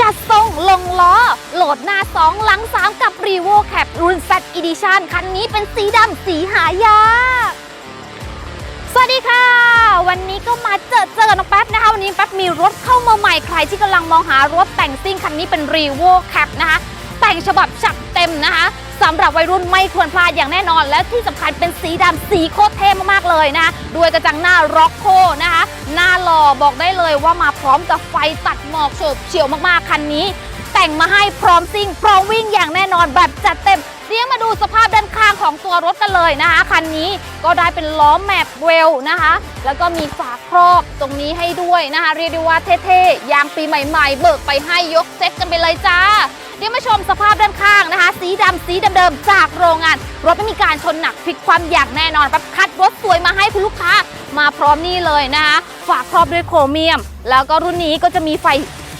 จัดทรงลงล้อ โหลดหน้า 2 หลัง 3 กับ r e v o Cap รุ่น Z Edition คันนี้เป็นสีดำสีหายาก สวัสดีค่ะ วันนี้ก็มาเจอเจอกับน้องแป๊บนะคะ วันนี้แป๊บมีรถเข้ามาใหม่ใครที่กำลังมองหารถแต่งซิ่งคันนี้เป็น r e v o Cap นะคะ แต่งฉบับจัดเต็มนะคะ สำหรับวัยรุ่นไม่ควรพลาดอย่างแน่นอน และที่สำคัญเป็นสีดำสีโคตรเท่มากๆเลยนะด้วยกระจังหน้าร็อกโคนะคะ หน้าหล่อบอกได้เลยว่ามาพร้อมกับไฟตัดหมอกโฉบเฉียวมากๆคันนี้ แต่งมาให้พร้อมซิ่งพร้อมวิ่งอย่างแน่นอนแบบจัดเต็มเดี๋ยวมาดูสภาพด้านข้างของตัวรถกันเลยนะคะคันนี้ก็ได้เป็นล้อแม็กเวลนะคะ แล้วก็มีฝาครอบตรงนี้ให้ด้วยนะคะ เรียกได้ว่าเท่ๆยางปีใหม่ ๆ เบิกไปให้ยกเซ็ตกันไปเลยจ้า เดี๋ยวมาชมสภาพด้านข้างนะคะ สีดำสีเดิมๆจากโรงงาน รถไม่มีการชนหนักพลิกความอย่างแน่นอนแบบคัดรถสวยมาให้คุณลูกค้ามาพร้อมนี่เลยนะคะ ฝาครอบด้วยโครเมียม แล้วก็รุ่นนี้ก็จะมีไฟ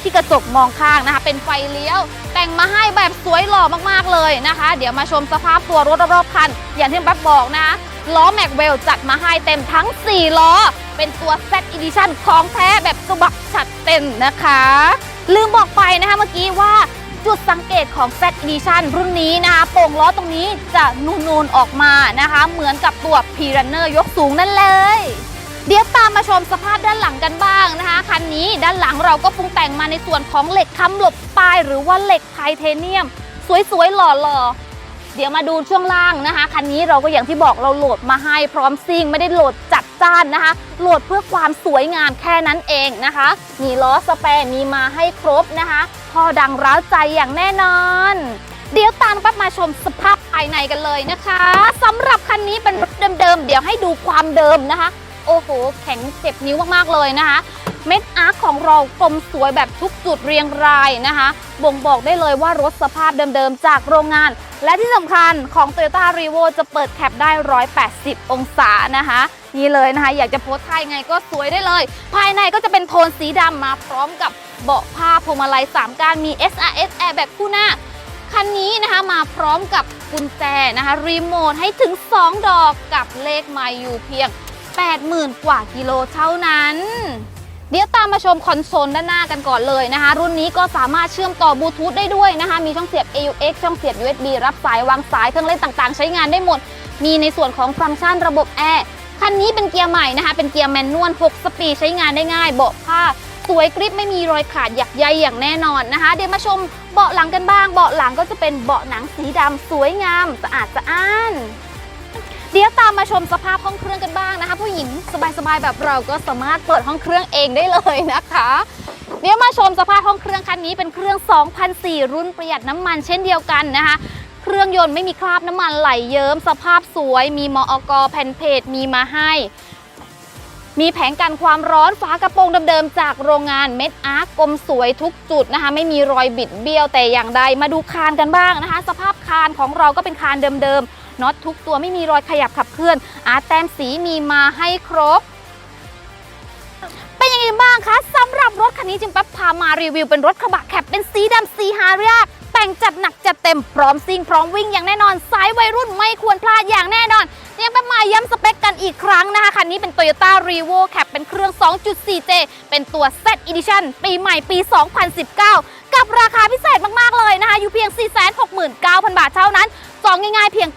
ที่กระจกมองข้างนะคะ เป็นไฟเลี้ยว แต่งมาให้แบบสวยหล่อมากๆเลยนะคะ เดี๋ยวมาชมสภาพตัวรถรอบๆคัน อย่างที่แป๊บบอกนะคะล้อแม็กเวลจัดมาให้เต็มทั้ง 4 ล้อ เป็นตัว Z Edition ของแท้แบบฉบับชัดเต็มนะคะ ลืมบอกไปนะคะเมื่อกี้ว่า ของ Z Edition รุ่นนี้นะคะโป่งล้อตรงนี้จะนูนๆออกมานะคะ เหมือนกับตัว p r u n n e r ยกสูงนั่นเลย เดี๋ยวตามมาชมสภาพด้านหลังกันบ้างนะคะคันนี้ด้านหลังเราก็ปรุงแต่งมาในส่วนของเหล็กค้ำหลบปลายหรือว่าเหล็กไทเทเนียม สวยๆหล่อๆเดี๋ยวมาดูช่วงล่างนะคะ คันนี้เราก็อย่างที่บอกเราโหลดมาให้พร้อมซิ่งไม่ได้โหลดจัดานนะคะโหลดเพื่อความสวยงามแค่นั้นเองนะคะ มีล้อสแปร์มีมาให้ครบนะคะพอดังร้าวใจอย่างแน่นอน เดี๋ยวตามปั๊บมาชมสภาพภายในกันเลยนะคะสำหรับคันนี้เป็นรถเดิมๆเดี๋ยวให้ดูความเดิมนะคะ โอ้โห แข็งเจ็บนิ้วมากๆเลยนะคะเม็ดอาร์คของเรากลมสวยแบบทุกจุดเรียงรายนะคะ บ่งบอกได้เลยว่ารถสภาพเดิมๆ จากโรงงาน และที่สำคัญของ Toyota r e v o จะเปิดแคปได้ 180 องศานะคะ นี่เลยนะคะ อยากจะโพสท่ายังไงก็สวยได้เลย ภายในก็จะเป็นโทนสีดำมาพร้อมกับเบาะผ้าพวงมาลัย3ก้านมี SRS Airbag คู่หน้า คันนี้นะคะมาพร้อมกับกุญแจนะคะรีโมทให้ถึง 2 ดอกกับเลขไมอยู่เพียง 80,000 กว่ากิโลเท่านั้น เดี๋ยวตามมาชมคอนโซลด้านหน้ากันก่อนเลยนะคะ รุ่นนี้ก็สามารถเชื่อมต่อบลูทูธได้ด้วยนะคะ มีช่องเสียบ AUX ช่องเสียบ USB รับสายวางสายเครื่องเล่นต่างๆ ใช้งานได้หมด มีในส่วนของฟังก์ชันระบบแอร์คันนี้เป็นเกียร์ใหม่นะคะ เป็นเกียร์แมนนวล 6 สปีดใช้งานได้ง่าย เบาะผ้าสวยกริบไม่มีรอยขาดหยักใยอย่างแน่นอนนะคะ เดี๋ยวมาชมเบาะหลังกันบ้าง เบาะหลังก็จะเป็นเบาะหนังสีดำสวยงามสะอาดสะอ้าน เดี๋ยวตามมาชมสภาพห้องเครื่องกันบ้างนะคะ ผู้หญิงสบายๆแบบเราก็สามารถเปิดห้องเครื่องเองได้เลยนะคะ เดี๋ยวมาชมสภาพห้องเครื่องคันนี้เป็นเครื่อง 2004 รุ่นประหยัดน้ำมันเช่นเดียวกันนะคะเครื่องยนต์ไม่มีคราบน้ำมันไหลเยิ้ม สภาพสวย มีมออกแผ่นเพจมีมาให้ มีแผงกันความร้อนฝากระโปรงเดิมๆจากโรงงานเม็ดอาร์กกลมสวยทุกจุดนะคะ ไม่มีรอยบิดเบี้ยวแต่อย่างใด มาดูคานกันบ้างนะคะ สภาพคานของเราก็เป็นคานเดิมๆ น็อตทุกตัวไม่มีรอยขยับขับเคลื่อน อาร์ตแต้มสีมีมาให้ครบ เป็นยังไงบ้างคะสำหรับรถคันนี้จึงแป๊บพามารีวิวเป็นรถกระบะแคปเป็นสีดำสีหายากแต่งจัดหนักจัดเต็มพร้อมซิ่งพร้อมวิ่งอย่างแน่นอนสายวัยรุ่นไม่ควรพลาดอย่างแน่นอนเนี่ยแป๊บมาย้ำสเปคกันอีกครั้งนะคะ คันนี้เป็น Toyota r e v o Cap เป็นเครื่อง 2.4J เป็นตัว Z Edition ปีใหม่ปี 2019 กับราคาพิเศษมาก ๆ เลยนะคะ อยู่เพียง 469,000 บาทเท่านั้น องง่ายๆเพียง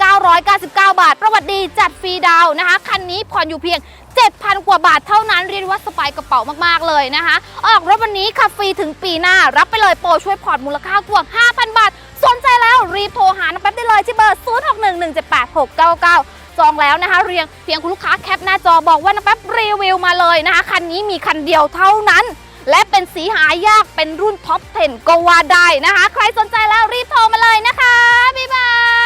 999 บาท ประวัติดีจัดฟรีดาวนะคะ คันนี้ผ่อนอยู่เพียง 7,000 กว่าบาทเท่านั้นเรียกว่าสบายกระเป๋ามากๆเลยนะคะ ออกรถวันนี้ขับฟรีถึงปีหน้า รับไปเลยโปรช่วยผ่อนมูลค่ากว่า 5,000 บาท สนใจแล้วรีบโทรหาน้ำแป๊บได้เลยที่เบอร์ 0611786699จองแล้วนะคะเรียงเพียงคุณลูกค้าแคปหน้าจอบอกว่าน้ำแป๊บรีวิวมาเลยนะคะ คันนี้มีคันเดียวเท่านั้น และเป็นสีหายากเป็นรุ่นท็อป 10 ก็ว่าได้นะคะ ใครสนใจแล้วรีบโทรมาเลยนะคะ บ๊ายบาย